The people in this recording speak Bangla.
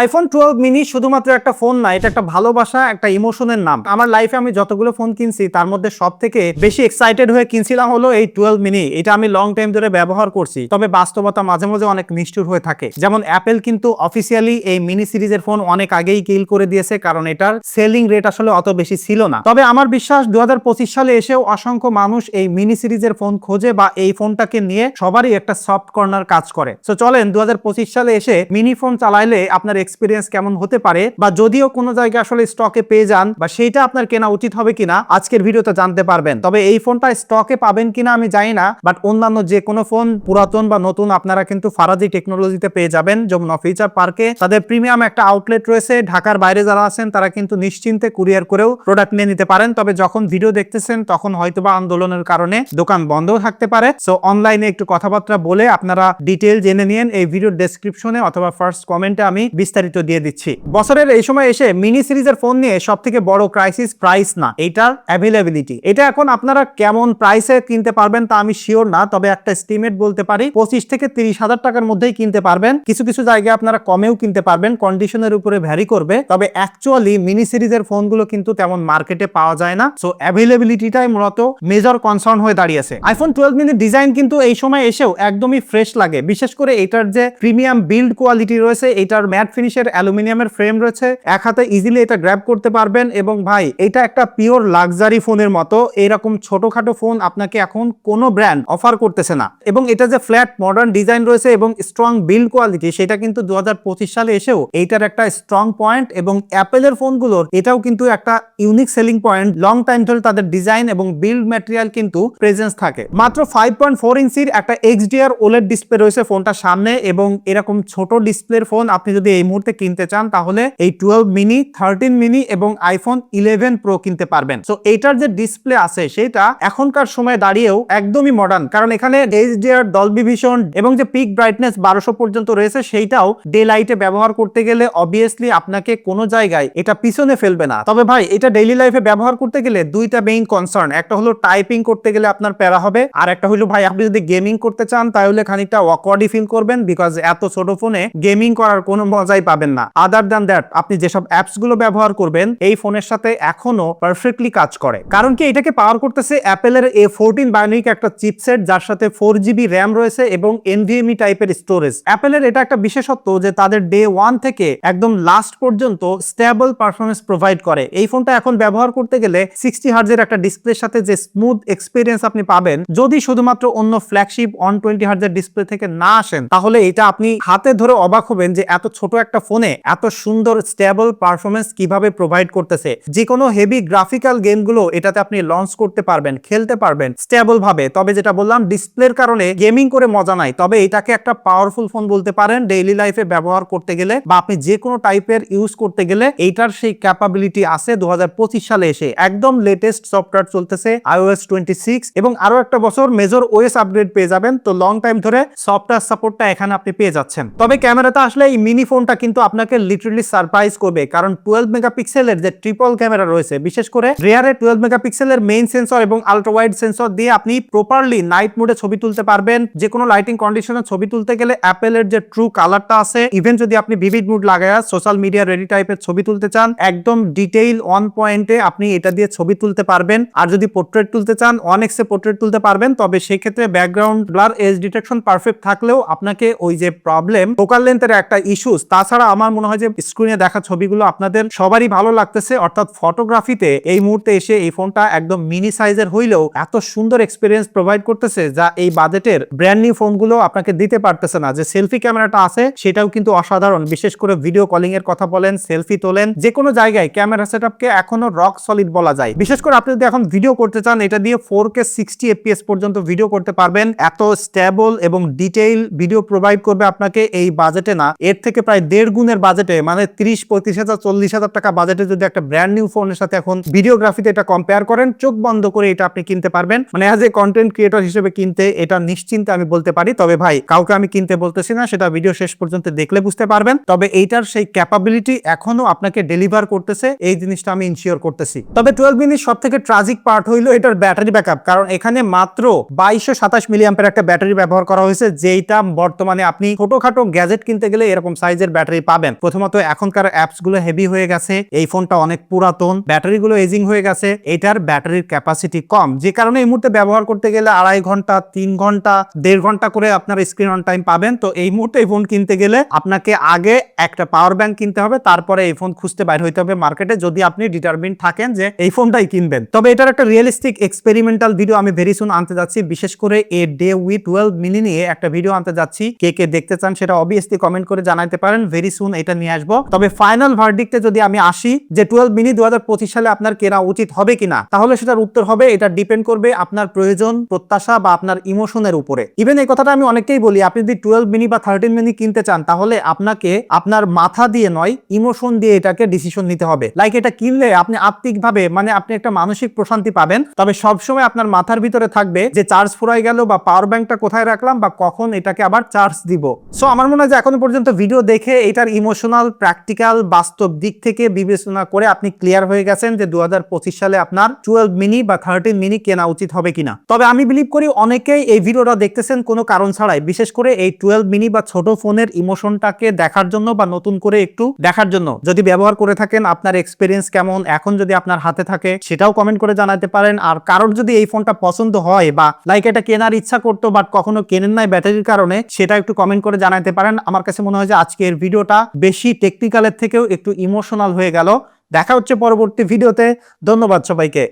আইফোন টুয়েলভ মিনি শুধুমাত্র একটা ফোন না, এটা একটা ভালোবাসা, একটা ইমোশনের নাম। আমার লাইফে আমি যতগুলো ফোন কিনছি, তার মধ্যে সব থেকে বেশি এক্সাইটেড হয়ে কিনছিলাম হলো এই টুয়েলভ মিনি এটা আমি লং টাইম ধরে ব্যবহার করছি, তবে বাস্তবতা মাঝে মাঝে অনেক নিষ্ঠুর হয়ে থাকে। যেমন অ্যাপেল কিন্তু অফিসিয়ালি এই মিনি সিরিজের ফোন অনেক আগেই কিল করে দিয়েছে, কারণ এটার সেলিং রেট আসলে অত বেশি ছিল না। তবে আমার বিশ্বাস দু হাজার পঁচিশ সালে এসেও অসংখ্য মানুষ এই মিনি সিরিজের ফোন খোঁজে বা এই ফোনটাকে নিয়ে সবারই একটা সফট কর্নার কাজ করে। তো চলেন দু হাজার পঁচিশ সালে এসে মিনি ফোন চালাইলে আপনার এক্সপিরিয়েন্স কেমন হতে পারে বা যদিও কোনো জায়গায় আসলে স্টকে পেয়ে যান বা সেইটা আপনার কেনা উচিত হবে কিনা, আজকের ভিডিওতে জানতে পারবেন। তবে এই ফোনটা স্টকে পাবেন কিনা আমি জানি না বাট অন্যান্য যে কোনো ফোন পুরাতন বা নতুন, আপনারা কিন্তু ফারাজি টেকনোলজিতে পেয়ে যাবেন, যমুনা ফিচার পার্কে তাদের প্রিমিয়াম একটা আউটলেট রয়েছে, ঢাকার বাইরে যারা আছেন, তারা কিন্তু নিশ্চিন্তে কুরিয়ার করেও প্রোডাক্ট নিয়ে নিতে পারেন। তবে যখন ভিডিও দেখতেছেন, তখন হয়তোবা আন্দোলনের কারণে দোকান বন্ধও থাকতে পারে। সো অনলাইনে একটু কথাবার্তা বলে আপনারা ডিটেল জেনে নিন। এই ভিডিওর ডেসক্রিপশনে অথবা ফার্স্ট কমেন্টে আমি বিস্তারিত দিয়ে দিচ্ছি। বছরের এই সময় এসে মিনি সিরিজের ফোন নিয়ে সব থেকে বড় ক্রাইসিস প্রাইস না, এটার অ্যাভেলেবিলিটি এটা এখন আপনারা কেমন প্রাইসে কিনতে পারবেন তা আমি শিওর না, তবে একটা এস্টিমেট বলতে পারি, পঁচিশ থেকে তিরিশ হাজার টাকার মধ্যেই কিনতে পারবেন। কিছু কিছু জায়গায় আপনারা কমেও কিনতে পারবেন কন্ডিশনের উপরে ভ্যারি করবে, তবে অ্যাকচুয়ালি মিনি সিরিজের ফোনগুলো কিন্তু তেমন মার্কেটে পাওয়া যায় না। সো অ্যাভেলেবিলিটিটাই মূলত মেজর কনসার্ন হয়ে দাঁড়িয়েছে। আইফোন টুয়েলভ মিনিট ডিজাইন কিন্তু এই সময় এসেও একদমই ফ্রেশ লাগে, বিশেষ করে এটার যে প্রিমিয়াম বিল্ড কোয়ালিটি রয়েছে, এটার ম্যাট ফিনিশের অ্যালুমিনিয়ামের ফ্রেম রয়েছে। এক হাতে ইজিলি এটা গ্র্যাব করতে পারবেন এবং ভাই, এটা একটা পিওর লাক্সারি ফোনের মতো। এরকম ছোটখাটো ফোন আপনাকে এখন কোনো ব্র্যান্ড অফার করতেছে না। এবং এটা যে ফ্ল্যাট মডার্ন ডিজাইন রয়েছে এবং স্ট্রং বিল্ড কোয়ালিটি সেটা কিন্তু দু সালে এসেও এইটার একটা স্ট্রং পয়েন্ট এবং অ্যাপেলের ফোনগুলোর এটাও কিন্তু একটা unique selling point long time ধরে তাদের ডিজাইন এবং বিল্ড ম্যাটেরিয়াল কিন্তু প্রেজেন্স থাকে। মাত্র ফাইভ পয়েন্ট ফোর ইঞ্চির একটা এক্স এক্সডিআর ওলেড ডিসপ্লে রয়েছে ফোনটার সামনে এবং এরকম ছোট ডিসপ্লের ফোন আপনি যদি এই মুহূর্তে কিনতে চান, তাহলে এই টুয়েলভ মিনি থার্টিন মিনি এবং আইফোন ইলেভেন প্রো কিনতে পারবেন। সো এইটার যে ডিসপ্লে আছে, সেটা এখনকার সময় দাঁড়িয়েও একদমই মডার্ন কারণ এখানে এইচডিআর ডলবি ভিশন এবং যে পিক ব্রাইটনেস বারোশো পর্যন্ত রয়েছে, সেইটাও ডে লাইটে ব্যবহার করতে গেলে অবভিয়াসলি আপনাকে কোনো জায়গায় এটা পিছনে ফেলবে না। তবে ভাই, এটা ডেইলি লাইফে ব্যবহার করতে গেলে দুইটা মেইন কনসার্ন একটা হলো টাইপিং করতে গেলে আপনার প্যারা হবে, আর একটা হলো ভাই, আপনি যদি গেমিং করতে চান, তাহলে খানিকটা অকওয়ার্ডই ফিল করবেন বিকজ এত ছোট ফোনে গেমিং করার কোনো মজাই পাবেন না। আদার দ্যান দ্যাট আপনি যেসব অ্যাপসগুলো ব্যবহার করবেন, এই ফোনের সাথে এখনও পারফেক্টলি কাজ করে। কারণ কি, এটাকে পাওয়ার করতেছে অ্যাপেলের এ ফোরটিন বায়োনিক একটা চিপসেট যার সাথে ফোর জিবি র্যাম রয়েছে এবং এনভিএমই টাইপের স্টোরেজ অ্যাপেলের এটা একটা বিশেষত্ব যে, তাদের ডে ওয়ান থেকে একদম লাস্ট পর্যন্ত স্টেবল পারফরমেন্স প্রোভাইড করে। এই ফোনটা এখন ব্যবহার করতে গেলে সিক্সটি হার্জের একটা ডিসপ্লের সাথে যে স্মুথ এক্সপিরিয়েন্স আপনি পাবেন, যদি শুধুমাত্র অন্য ফ্ল্যাগশিপ ওয়ান টোয়েন্টি হার্জের ডিসপ্লে থেকে না আসেন, তাহলে এটা আপনি হাতে ধরে অবাক হবেন যে, এত ছোট একটা ফোনে এত সুন্দর স্টেবল পারফরমেন্স কীভাবে প্রোভাইড করতেছে? যে কোনো হেভি গ্রাফিক্যাল গেমগুলো এটাতে আপনি লঞ্চ করতে পারবেন, খেলতে পারবেন স্টেবল ভাবে। তবে যেটা বললাম ডিসপ্লের কারণে গেমিং করে মজা নাই। তবে এটাকে একটা পাওয়ারফুল ফোন বলতে পারেন ডেইলি লাইফে ব্যবহার করতে গেলে বা আপনি যে কোনো টাইপের ইউজ করতে গেলে এইটার সেই ক্যাপাবিলিটি আছে দু হাজার পঁচিশ সালে এসে। একদম লেটেস্ট সফটওয়্যার চলতেছে iOS টোয়েন্টি সিক্স এবং আরও একটা বছর মেজর ওএস আপগ্রেড পেয়ে যাবেন। তো লং টাইম ধরে সফটওয়্যার সাপোর্টটা এখানে আপনি পেয়ে যাচ্ছেন। তবে ক্যামেরাতে আসলে এই মিনি ফোনটা কিন্তু আপনাকে লিটারেলি সারপ্রাইজ করবে। কারণ টুয়েলভ মেগাপিক্সেলের যে ট্রিপল ক্যামেরা রয়েছে, বিশেষ করে রেয়ারে টুয়েলভ মেগাপিক্সেলের মেইন সেন্সর এবং আলট্রা ওয়াইড সেন্সর দিয়ে আপনি প্রপারলি নাইট মোডে ছবি তুলতে পারবেন। যে কোনো লাইটিং কন্ডিশনে ছবি তুলতে গেলে অ্যাপেলের যে ট্রু কালারটা আছে ইভেন যদি আপনি ভিভিড মুড লাগায়া সোশ্যাল মিডিয়া রেডি টাইপের ছবি তুলতে চান, একদম ডিটেইল অন পয়েন্টে আপনি এটা দিয়ে ছবি তুলতে পারবেন। আর যদি পোর্ট্রেট তুলতে চান অন এক্সে পোর্ট্রেট তুলতে পারবেন। তবে সেক্ষেত্রে background blur edge detection perfect থাকলেও আপনাকে ওই যে প্রবলেম ফোকাল লেন্থের একটা ইস্যুস তাছাড়া আমার মনে হয় যে স্ক্রিনে দেখা ছবিগুলো আপনাদের সবারই ভালো লাগতেছে, অর্থাৎ ফটোগ্রাফিতে এই মুহূর্তে এসে এই ফোনটা একদম মিনি সাইজের হইলেও এত সুন্দর এক্সপিরিয়েন্স প্রোভাইড করতেছে যা এই বাজেটের ব্র্যান্ড নিউ ফোনগুলো আপনাকে দিতে পারতেছে না। যে সেলফি ক্যামেরাটা আছে, সেটাও কিন্তু অসাধারণ। বিশেষ করে ভিডিও কলিং এর কথা বলেন সেলফি তোলেন, যে কোনো জায়গায় ক্যামেরা সেটআপকে এখনও রক সলিড বলা যায়। বিশেষ করে আপনি যদি এখন ভিডিও করতে চান, এটা দিয়ে ফোর কে সিক্সটি এফপিএস পর্যন্ত ভিডিও করতে পারবেন। এত স্টেবল এবং ডিটেইল ভিডিও প্রোভাইড করবে আপনাকে এই বাজেটে না। এর থেকে প্রায় দেড় গুণের বাজেটে মানে তিরিশ, পঁয়ত্রিশ হাজার, চল্লিশ হাজার টাকা বাজেটে যদি একটা ব্র্যান্ড নিউ ফোনের সাথে এখন ভিডিওগ্রাফিতে এটা কম্পেয়ার করেন, চোখ বন্ধ করে এটা আপনি কিনতে পারবেন। মানে অ্যাজ এ কন্টেন্ট ক্রিয়েটর হিসেবে কিনতে এটা নিশ্চিন্তে আমি বলতে পারি। তবে ভাই, কাউকে আমি কিনতে বলতেছি না, সেটা ভিডিও শেষ পর্যন্ত দেখলে বুঝতে পারবেন। তবে এইটার সেই ক্যাপাবিলিটি এখনও আপনাকে ডেলিভার করতেছে, এই জিনিসটা আমি ইনশিওর করতেছি। তবে টুয়েলভ মিনিট সব থেকে ট্রাজিক পার্ট হইল এটার ব্যাটারি ব্যাকআপ কারণ এখানে মাত্র বাইশশো সাতাশ মিলিয়াম্পের একটা ব্যাটারি ব্যবহার করা হয়েছে, যেইটা বর্তমানে আপনি ছোটখাটো গ্যাজেট কিনতে গেলে এরকম সাইজের ব্যাটারি পাবেন। প্রথমত এখনকার অ্যাপসগুলো হেভি হয়ে গেছে, এই ফোনটা অনেক পুরাতন ব্যাটারি গুলো এজিং হয়ে গেছে, এটার ব্যাটারির ক্যাপাসিটি কম। যে কারণে এই মুহূর্তে ব্যবহার করতে গেলে আড়াই ঘণ্টা, তিন ঘণ্টা, দেড় ঘণ্টা করে আপনার স্ক্রিন অন টাইম পাবেন। তো এই মুহূর্তে এই ফোন কিনতে গেলে আপনাকে আগে একটা পাওয়ার ব্যাংক কিনতে হবে, তারপরে এই ফোন খুঁজতে বাইর হইতে হবে মার্কেটে যদি আপনি ডিটারমিন থাকেন যে এই ফোনটাই কিনবেন। তবে এটার একটা রিয়েলিস্টিক এক্সপেরিমেন্টাল ভিডিও আমি ভেরি সুন আনতে যাচ্ছি। বিশেষ করে a day we twelve mini নিয়ে একটা ভিডিও আনতে যাচ্ছি। কে কে দেখতে চান সেটা অবভিয়াসলি কমেন্ট করে জানাতে পারেন। ভেরি সুন এটা নিয়ে আসব। তবে ফাইনাল ভার্ডিক্টে যদি আমি আসি যে টুয়েলভ মিনি দু হাজার পঁচিশ সালে আপনার কেনা উচিত হবে কিনা, তাহলে সেটার উত্তর হবে, এটা ডিপেন্ড করবে আপনার প্রয়োজন, প্রত্যাশা বা আপনার ইমোশনের উপরে। ইভেন এই কথাটা আমি অনেকেই বলি, আপনি যদি টুয়েলভ মিনি বা থার্টিন মিনি কিনতে চান, তাহলে আপনাকে আপনার মাথা দিয়ে নয় ইমোশন দিয়ে এটাকে ডিসিশন নিতে হবে। লাইক এটা কিনলে আপনি আত্মিকভাবে মানে আপনি একটা মানসিক প্রশান্তি পাবেন। তবে সবসময় আপনার মাথার ভিতরে থাকবে যে চার্জ ফুরাই গেল বা পাওয়ার ব্যাংকটা কোথায় রাখলাম বা কখন এটাকে আবার চার্জ দিব। সো আমার মনে হয় যে এখনও পর্যন্ত ভিডিও দেখে এটার ইমোশনাল প্র্যাকটিক্যাল বাস্তব দিক থেকে বিবেচনা করে আপনি ক্লিয়ার হয়ে গেছেন যে দুহাজার পঁচিশ সালে আপনার টুয়েলভ মিনি বা থার্টিন মিনি কেনা উচিত হবে কিনা। তবে আমি বিলিভ করি অনেকেই এই ভিডিওটা দেখতেছেন কোনো কারণ ছাড়াই, বিশেষ করে এই টুয়েলভ মিনি বা ছোট ফোনের ইমোশনটাকে দেখার জন্য বা নতুন করে একটু দেখার জন্য। যদি ব্যবহার করে থাকেন, আপনার এক্সপিরিয়েন্স কেমন, এখন যদি আপনার হাতে থাকে, সেটাও কমেন্ট করে জানাতে পারেন। আর কারোর যদি এই ফোনটা পছন্দ হয় বা লাইক এটা কেনার ইচ্ছা করতো বাট কখনো কেনেন নাই ব্যাটারির কারণে, সেটা একটু কমেন্ট করে জানাতে পারেন। আমার কাছে মনে হয় যে আজকের ভিডিওটা বেশি টেকনিক্যালের থেকেও একটু ইমোশনাল হয়ে গেল। দেখা হচ্ছে পরবর্তী ভিডিওতে। ধন্যবাদ সবাইকে।